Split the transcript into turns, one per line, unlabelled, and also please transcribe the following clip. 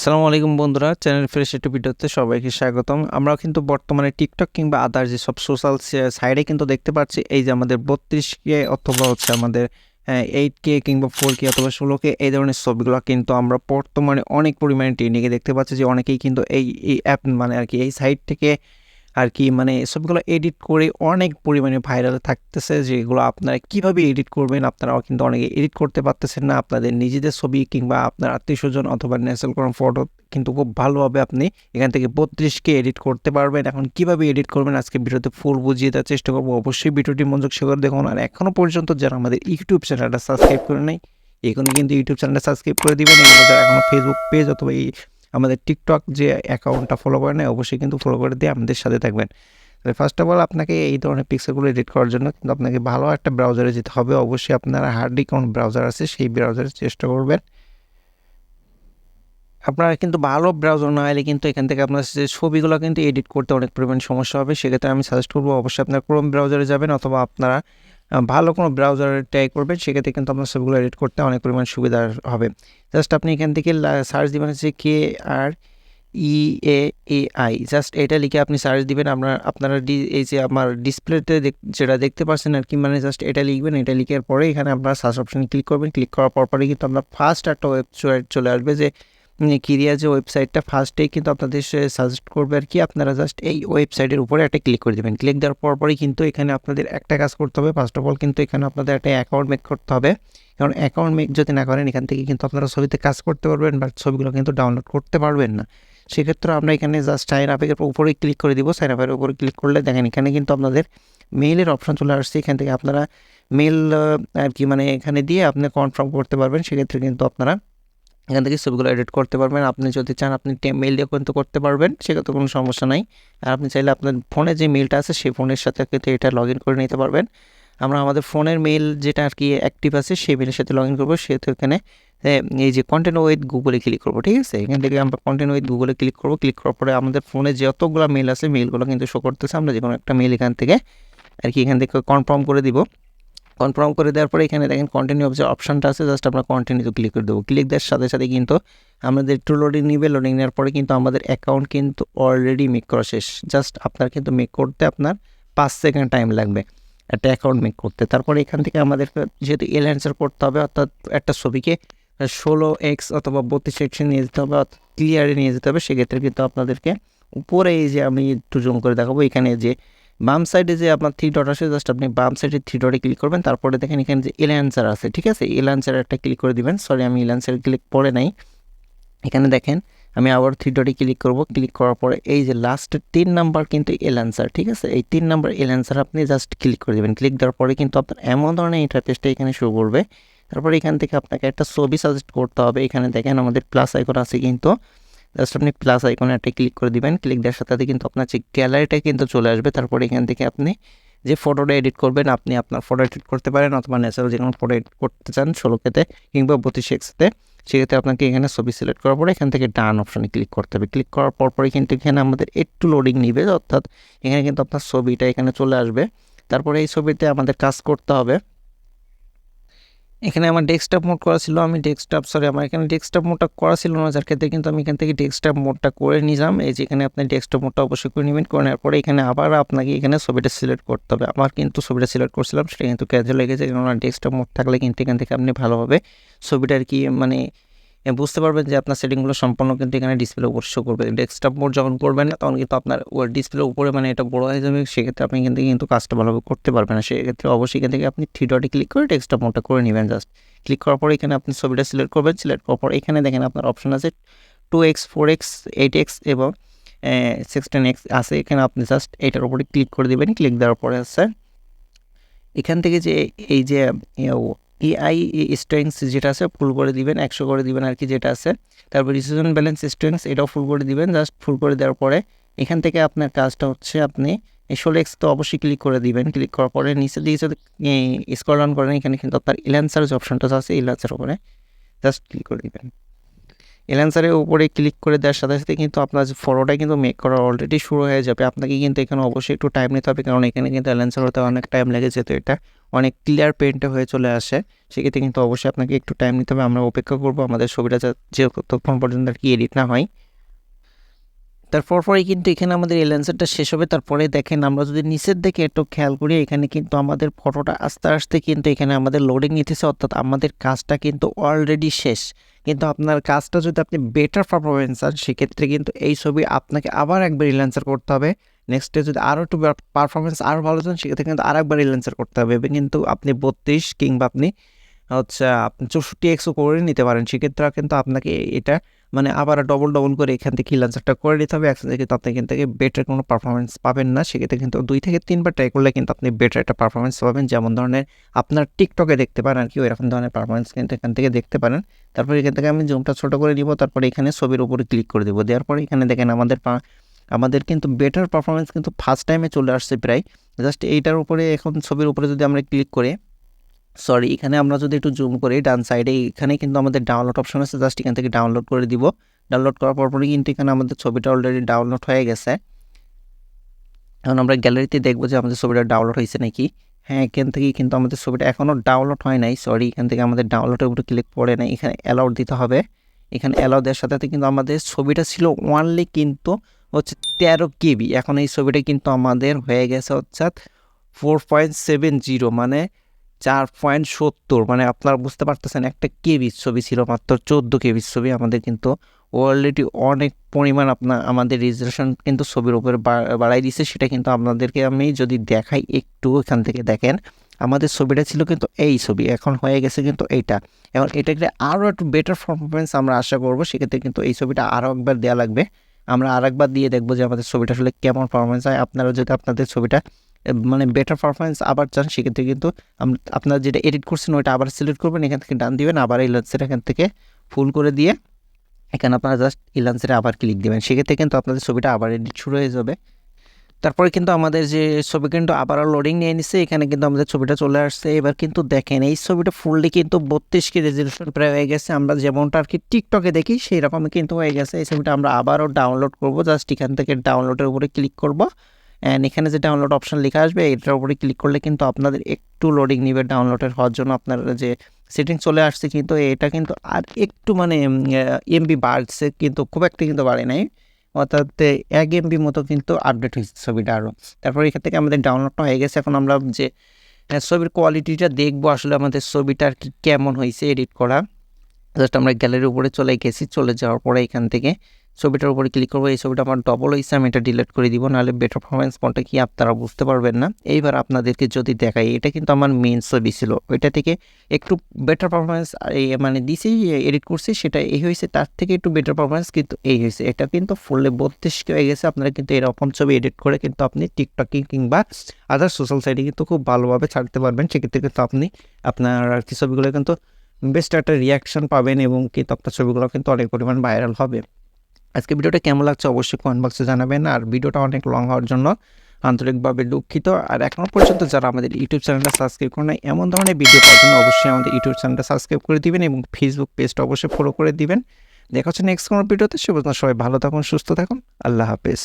আসসালামু আলাইকুম বন্ধুরা, চ্যানেল ফ্রেশ একটু ভিডিওতে সবাইকে স্বাগতম। আমরা কিন্তু বর্তমানে টিকটক কিংবা আদার যে সব সোশ্যাল সাইডে কিন্তু দেখতে পাচ্ছি, এই যে আমাদের বত্রিশ কে অথবা হচ্ছে আমাদের এইট কে কিংবা ফোর কে অথবা ষোলো কে এই ধরনের ছবিগুলো কিন্তু আমরা বর্তমানে অনেক পরিমাণে ট্রেনিংয়ে দেখতে পাচ্ছি যে অনেকেই কিন্তু এই এই অ্যাপ মানে আর কি, এই সাইট থেকে আর কি মানে সবগুলো এডিট করে অনেক পরিমাণে ভাইরাল থাকতেছে যেগুলো আপনারা কীভাবে এডিট করবেন, আপনারাও কিন্তু অনেকে এডিট করতে পারতেছেন না। আপনাদের নিজেদের ছবি কিংবা আপনার আত্মীয় স্বজন অথবা ন্যাচারাল কোনো ফটো কিন্তু খুব ভালোভাবে আপনি এখান থেকে বত্রিশকে এডিট করতে পারবেন। এখন কীভাবে এডিট করবেন আজকে ভিডিওতে ফুল বুঝিয়ে দেওয়ার চেষ্টা করব। অবশ্যই ভিডিওটি মনোযোগ সহকারে দেখুন। আর এখনও পর্যন্ত যারা আমাদের ইউটিউব চ্যানেলটা সাবস্ক্রাইব করে নেই এখানে কিন্তু ইউটিউব চ্যানেলটা সাবস্ক্রাইব করে দিবেন। এবং এখনও ফেসবুক পেজ অথবা এই আমাদের টিকটক যে অ্যাকাউন্টটা ফলো করে নেয়, অবশ্যই কিন্তু ফলো করে দিয়ে আমাদের সাথে থাকবেন। তবে ফার্স্ট অফ অল আপনাকে এই ধরনের পিক্সেলগুলো এডিট করার জন্য কিন্তু আপনাকে ভালো একটা ব্রাউজারে যেতে হবে। অবশ্যই আপনার হার্ডি কোন ব্রাউজার আছে, সেই ব্রাউজারে চেষ্টা করবেন। আপনারা কিন্তু ভালো ব্রাউজার না এলে কিন্তু এখান থেকে আপনার যে ছবিগুলো কিন্তু এডিট করতে অনেক পরিমাণ সমস্যা হবে। সেক্ষেত্রে আমি সাজেস্ট করব, অবশ্যই আপনার ক্রোম ব্রাউজারে যাবেন অথবা আপনারা ভালো কোনো ব্রাউজার ট্রাই করবেন, সেক্ষেত্রে কিন্তু আপনার ছবিগুলো এডিট করতে অনেক পরিমাণ সুবিধা হবে। জাস্ট আপনি এখান থেকে সার্চ দিবেন হচ্ছে কে আর ই এ এ আই জাস্ট এটা লিখে আপনি সার্চ দিবেন, আপনার, আপনারা এই যে আমার ডিসপ্লেতে যেটা দেখতে পাচ্ছেন আর কি মানে জাস্ট এটা লিখবেন, এটা লিখার পরে এখানে আপনার সার্চ অপশানে ক্লিক করবেন। ক্লিক করার পর পরে কিন্তু আপনার ফার্স্ট একটা ওয়েবসাইট চলে আসবে যে কিরিয়া যে ওয়েবসাইটটা ফার্স্টেই কিন্তু আপনাদের সাজেস্ট করবে আর কি। আপনারা জাস্ট এই ওয়েবসাইটের উপরে একটা ক্লিক করে দেবেন। ক্লিক দেওয়ার পর পরই কিন্তু এখানে আপনাদের একটা কাজ করতে হবে। ফার্স্ট অফ অল কিন্তু এখানে আপনাদের একটা অ্যাকাউন্ট মেক করতে হবে। কারণ অ্যাকাউন্ট মেক যদি না করেন, এখান থেকে কিন্তু আপনারা ছবিতে কাজ করতে পারবেন বা ছবিগুলো কিন্তু ডাউনলোড করতে পারবেন না। সেক্ষেত্রে আমরা এখানে জাস্ট সাইন আপের উপরে ক্লিক করে দিব। সাইন আপের উপরে ক্লিক করলে দেখেন এখানে কিন্তু আপনাদের মেইলের অপশান চলে আসছে। এখান থেকে আপনারা মেল আর কি মানে এখানে দিয়ে আপনি কনফার্ম করতে পারবেন। সেক্ষেত্রে কিন্তু আপনারা এখান থেকে ছবিগুলো এডিট করতে পারবেন। আপনি যদি চান আপনি মেল দিয়ে কিন্তু করতে পারবেন, সেক্ষেত্রে কোনো সমস্যা নাই। আর আপনি চাইলে আপনার ফোনে যে মেলটা আছে, সেই ফোনের সাথে কিন্তু এটা লগ করে নিতে পারবেন। আমরা আমাদের ফোনের মেল যেটা আর কি অ্যাক্টিভ আছে, সেই মেলের সাথে লগ ইন করব। সেহেতু এখানে এই যে কন্টেন্ট উইথ গুগলে ক্লিক করব, ঠিক আছে? এখান থেকে আমরা কন্টেন্ট উইথ গুগলে ক্লিক করব। ক্লিক করার পরে আমাদের ফোনে যতগুলো মেল আছে মেলগুলো কিন্তু শো করতেছে। আমরা যে কোনো একটা মেল এখান থেকে আর কি এখান থেকে কনফার্ম করে দিব। কনফার্ম করে দেওয়ার পরে এখানে দেখেন কন্টিনিউ যে অপশানটা আছে জাস্ট আমরা কন্টিনিউ ক্লিক করে দেবো। ক্লিক দেওয়ার সাথে সাথে কিন্তু আমাদের একটু লোডিং নিবে লোডিং নেওয়ার পরে কিন্তু আমাদের অ্যাকাউন্ট কিন্তু অলরেডি মেক করা শেষ। জাস্ট আপনার কিন্তু মেক করতে আপনার পাঁচ সেকেন্ড টাইম লাগবে একটা অ্যাকাউন্ট মেক করতে। তারপরে এখান থেকে আমাদের যেহেতু এল অ্যান্সার করতে হবে, অর্থাৎ একটা ছবিকে ষোলো এক্স অথবা বত্রিশ এক্সে নিয়ে যেতে হবে, অর্থাৎ ক্লিয়ারে নিয়ে যেতে হবে, সেক্ষেত্রে কিন্তু আপনাদেরকে উপরে এই যে আমি একটু জুম করে দেখাবো, এখানে যে বাম সাইডে যে আপনার থ্রি ডট আছে জাস্ট আপনি বাম সাইডে থ্রি ডটে ক্লিক করবেন, তারপরে দেখেন এখানে যে এল অ্যান্সার আছে, ঠিক আছে? এল অ্যান্সার একটা ক্লিক করে দিবেন। সরি আমি এল অ্যান্সার ক্লিক করে নাই। এখানে দেখেন, আমি আবার থ্রি ডটে ক্লিক করব। ক্লিক করার পরে এই যে লাস্টের তিন নাম্বার কিন্তু এল অ্যান্সার ঠিক আছে? এই তিন নাম্বার এল অ্যান্সার আপনি জাস্ট ক্লিক করে দেবেন। ক্লিক দেওয়ার পরে কিন্তু আপনার এমন ধরনের ইন্টারফেসটা এখানে শুরু করবে। তারপরে এখান থেকে আপনাকে একটা ছবি সাজেস্ট করতে হবে। এখানে দেখেন আমাদের প্লাস আইকন আছে কিন্তু জাস্ট আপনি প্লাস আইকনে একটা ক্লিক করে দিবেন। ক্লিক দেওয়ার সাথে কিন্তু আপনার যে গ্যালারিটা কিন্তু চলে আসবে। তারপরে এখান থেকে আপনি যে ফটোটা এডিট করবেন, আপনি আপনার ফটো এডিট করতে পারেন অথবা ন্যাচারাল যে কোনো ফটো এডিট করতে চান ষোলোকেতে কিংবা বত্রিশ এক্সতে সেক্ষেত্রে আপনাকে এখানে ছবি সিলেক্ট করার পরে এখান থেকে ডান অপশানে ক্লিক করতে হবে। ক্লিক করার পর পরে কিন্তু এখানে আমাদের একটু লোডিং নিবে, অর্থাৎ এখানে কিন্তু আপনার ছবিটা এখানে চলে আসবে। তারপরে এই ছবিতে আমাদের কাজ করতে হবে এখানে আমার ডেস্কটপ মোড করা ছিল, আমি ডেস্কটপ সরি আমার এখানে ডেস্কটপ মোডটা করা ছিল না, যার ক্ষেত্রে কিন্তু আমি এখান থেকে ডেস্কটপ মোডটা করে নিলাম। এই যে এখানে আপনি ডেস্কটপ মোডটা অবশ্যই করে নেবেন, করে নেওয়ার পরে এখানে আবার আপনাকে এখানে ছবিটা সিলেক্ট করতে হবে। আমার কিন্তু ছবিটা সিলেক্ট করছিলাম, সেটা কিন্তু ক্যাজুয়াল হয়ে গেছে কেননা ডেস্কটপ মোড থাকলে কিন্তু এখান থেকে আপনি ভালোভাবে ছবিটা আর কি মানে বুঝতে পারবেন যে আপনার সেটিংগুলো সম্পূর্ণ কিন্তু এখানে ডিসপ্লে উপর শো করবে। ডেস্কটপ মোড যখন করবেন না, তখন কিন্তু আপনার ওই ডিসপ্লে উপরে মানে এটা বড় হয়ে যাবে, সেক্ষেত্রে আপনি থেকে কিন্তু কাজটা ভালোভাবে করতে পারবেন না। সেক্ষেত্রে অবশ্যই এখান থেকে আপনি থ্রি ডটে ক্লিক করে ডেস্কটপ মোডটা করে নেবেন জাস্ট ক্লিক করার পর এখানে আপনি ছবিটা সিলেক্ট করবেন সিলেক্ট করার পর এখানে দেখেন আপনার অপশন আছে two X four X eight X এবং সিক্সটিন এক্স আছে। এখানে আপনি জাস্ট এইটার উপরে ক্লিক করে দেবেন। ক্লিক দেওয়ার পরে আছে এখান থেকে যে এই যে এআই স্ট্রেংস যেটা আছে ফুল করে দিবেন, একশো করে দিবেন আর কি যেটা আছে। তারপর রিসিজন ব্যালেন্স স্ট্রেংস এটাও ফুল করে দিবেন জাস্ট ফুল করে দেওয়ার পরে এখান থেকে আপনার কাজটা হচ্ছে আপনি ষোলো এক্স তো অবশ্যই ক্লিক করে দিবেন। ক্লিক করার পরে নিচে দিয়ে যদি স্কল ডাউন করেন, এখানে কিন্তু আপনার ইলান্সার যে অপশনটা আছে ইলান্সার উপরে জাস্ট ক্লিক করে দিবেন। এলান্সারের উপরে ক্লিক করে দেওয়ার সাথে সাথে কিন্তু আপনার ফটোটা কিন্তু মেক করা অলরেডি শুরু হয়ে যাবে। আপনাকে কিন্তু এখানে অবশ্যই একটু টাইম নিতে হবে, কারণ এখানে কিন্তু অ্যালেন্সার হতে অনেক টাইম লেগে যেত। এটা অনেক ক্লিয়ার পেন্টে হয়ে চলে আসে। সেক্ষেত্রে কিন্তু অবশ্যই আপনাকে একটু টাইম নিতে হবে। আমরা অপেক্ষা করব। আমাদের ছবিটা যা- ততক্ষণ পর্যন্ত আর কি এডিট না হয়। তারপর পরে কিন্তু এখানে আমাদের এই লেন্সারটা শেষ হবে। তারপরে দেখেন আমরা যদি নিচের দিকে একটু খেয়াল করি, এখানে কিন্তু আমাদের ফটোটা আস্তে আস্তে কিন্তু এখানে আমাদের লোডিং নিতেছে, অর্থাৎ আমাদের কাজটা কিন্তু অলরেডি শেষ। কিন্তু আপনার কাজটা যদি আপনি বেটার পারফরমেন্স চান, সেক্ষেত্রে কিন্তু এই ছবি আপনাকে আবার একবার রিল্যান্সার করতে হবে। নেক্সট ডে যদি আরও একটু পারফরমেন্স আরও ভালো চান, সেক্ষেত্রে কিন্তু আরেকবার রিল্যান্সার করতে হবে। এবং কিন্তু আপনি বত্রিশ কিংবা আপনি হচ্ছে, আপনি চৌষট্টি এক্সও করে নিতে পারেন সেক্ষেত্রে কিন্তু আপনাকে এটা মানে আবার ডবল ডবল করে এখান থেকে রিল্যান্সারটা করে নিতে হবে। একসাথে কিন্তু আপনি এখান থেকে বেটার কোনো পারফরমেন্স পাবেন না। সেক্ষেত্রে কিন্তু দুই থেকে তিনবার ট্রাই করলে কিন্তু আপনি বেটার একটা পারফরমেন্স পাবেন। যেমন ধরনের আপনার টিকটকে দেখতে পারেন আর কি এরকম ধরনের পারফরমেন্স কিন্তু এখান থেকে দেখতে পারেন। তারপরে এখান থেকে আমি জুমটা ছোটো করে দিব তারপরে এখানে ছবির উপরে ক্লিক করে দেবো। দেওয়ার পরে এখানে দেখেন আমাদের আমাদের কিন্তু বেটার পারফরমেন্স কিন্তু ফার্স্ট টাইমে চলে আসছে প্রায়। জাস্ট এইটার উপরে এখন ছবির উপরে যদি আমরা ক্লিক করি সরি এখানে আমরা যদি একটু জুম করি, ডান সাইডে এখানে কিন্তু আমাদের ডাউনলোড অপশন আছে জাস্ট এখান থেকে ডাউনলোড করে দিব। ডাউনলোড করার পরপরই কিন্তু এখানে আমাদের ছবিটা অলরেডি ডাউনলোড হয়ে গেছে। এখন আমরা গ্যালারিতে দেখব যে আমাদের ছবিটা ডাউনলোড হয়েছে নাকি। হ্যাঁ এখান থেকে কিন্তু আমাদের ছবিটা এখনও ডাউনলোড হয় নাই। সরি এখান থেকে আমাদের ডাউনলোডের উপরে ক্লিক পড়ে নাই। এখানে অ্যালাউড দিতে হবে। এখানে অ্যালাউ দেওয়ার সাথে সাথে কিন্তু আমাদের ছবিটা ছিল ওয়ানলি কিন্তু হচ্ছে তেরো কেবি। এখন এই ছবিটা কিন্তু আমাদের হয়ে গেছে অর্থাৎ ফোর পয়েন্ট সেভেন জিরো মানে চার পয়েন্ট সত্তর মানে আপনারা বুঝতে পারতেছেন একটা কেবির ছবি ছিল মাত্র চোদ্দ কেবির ছবি, আমাদের কিন্তু অলরেডি অনেক পরিমাণ আপনার আমাদের রেজুলেশন কিন্তু ছবির উপরে বাড়াই দিছে, সেটা কিন্তু আপনাদেরকে আমি যদি দেখাই একটু এখান থেকে দেখেন। আমাদের ছবিটা ছিল কিন্তু এই ছবি, এখন হয়ে গেছে কিন্তু এইটা। এখন এটাকে আরও একটু বেটার পারফরমেন্স আমরা আশা করব, সেক্ষেত্রে কিন্তু এই ছবিটা আরও একবার দেওয়া লাগবে। আমরা আরেকবার দিয়ে দেখব যে আমাদের ছবিটা আসলে কেমন পারফরমেন্স হয়। আপনারা যদি আপনাদের ছবিটা মানে বেটার পারফরমেন্স আবার চান, সেক্ষেত্রে কিন্তু আপনারা যেটা এডিট করছেন, ওইটা আবার সিলেক্ট করবেন, এখান থেকে ডান দিবেন, আবার এই লেন্সের এখান থেকে ফুল করে দিয়ে এখানে আপনারা জাস্ট এই লেন্সের আবার ক্লিক দিবেন। সেক্ষেত্রে কিন্তু আপনাদের ছবিটা আবার এডিট শুরু হয়ে যাবে। তারপরে কিন্তু আমাদের যে ছবি কিন্তু আবারও লোডিং নিয়ে নিচ্ছে এখানে কিন্তু আমাদের ছবিটা চলে আসছে। এবার কিন্তু দেখেন, এই ছবিটা ফুললি কিন্তু বত্রিশ কে রেজলিউশন প্রায় হয়ে গেছে। আমরা যেমনটা আর কি টিকটকে দেখি সেই রকমই কিন্তু হয়ে গেছে। এই ছবিটা আমরা আবারও ডাউনলোড করব জাস্ট এখান থেকে ডাউনলোডের উপরে ক্লিক করব। অ্যান্ড এখানে যে ডাউনলোড অপশন লেখা আসবে, এটার উপরে ক্লিক করলে কিন্তু আপনাদের একটু লোডিং নিবে ডাউনলোডের হওয়ার জন্য। আপনার যে সেটিং চলে আসছে কিন্তু এটা কিন্তু আর একটু মানে এমবি বাড়ছে কিন্তু, খুব একটা কিন্তু বাড়ে নাই। অর্থাৎ এক এমবি মতো কিন্তু আপডেট হয়েছে ছবিটা আরও তারপর এখান থেকে আমাদের ডাউনলোডটা হয়ে গেছে। এখন আমরা যে ছবির কোয়ালিটিটা দেখব আসলে আমাদের ছবিটা আর কি, কেমন হয়েছে এডিট করা। জাস্ট আমরা গ্যালারির উপরে চলে গেছি, চলে যাওয়ার পরে এখান থেকে ছবিটার উপরে ক্লিক করব। এই ছবিটা আমার ডবল হয়েছে, আমি এটা ডিলিট করে দিব, নাহলে বেটার পারফরমেন্স কোনটা কি আপনারা বুঝতে পারবেন না। এইবার আপনাদেরকে যদি দেখাই, এটা কিন্তু আমার মেন ছবি ছিল। ওইটা থেকে একটু বেটার পারফরমেন্স মানে দিছি এডিট করছি, সেটা এই হয়েছে, তার থেকে একটু বেটার পারফরমেন্স কিন্তু এই হয়েছে। এটা কিন্তু ফুললে বত্রিশ হয়ে গেছে, আপনারা কিন্তু এরকম ছবি এডিট করে কিন্তু আপনি টিকটকে কিংবা আদার সোশ্যাল সাইটে কিন্তু খুব ভালোভাবে ছাড়তে পারবেন। সেক্ষেত্রে কিন্তু আপনি আপনার আর কি ছবিগুলো কিন্তু বেস্ট একটা রিয়াকশন পাবেন এবং কি আপনার ছবিগুলো কিন্তু অনেক পরিমাণ ভাইরাল হবে। আজকে ভিডিওটা কেমন লাগছে অবশ্যই কমেন্ট বক্সে জানাবেন। আর ভিডিওটা অনেক লং হওয়ার জন্য আন্তরিকভাবে দুঃখিত। আর এখনও পর্যন্ত যারা আমাদের ইউটিউব চ্যানেলটা সাবস্ক্রাইব করে নাই, এমন ধরনের ভিডিও পাওয়ার জন্য অবশ্যই আমাদের ইউটিউব চ্যানেলটা সাবস্ক্রাইব করে দিবেন এবং ফেসবুক পেজটা অবশ্যই ফলো করে দিবেন। দেখা হচ্ছে নেক্সট কোনো ভিডিওতে সে সবাই ভালো থাকুন, সুস্থ থাকুন। আল্লাহ হাফেজ।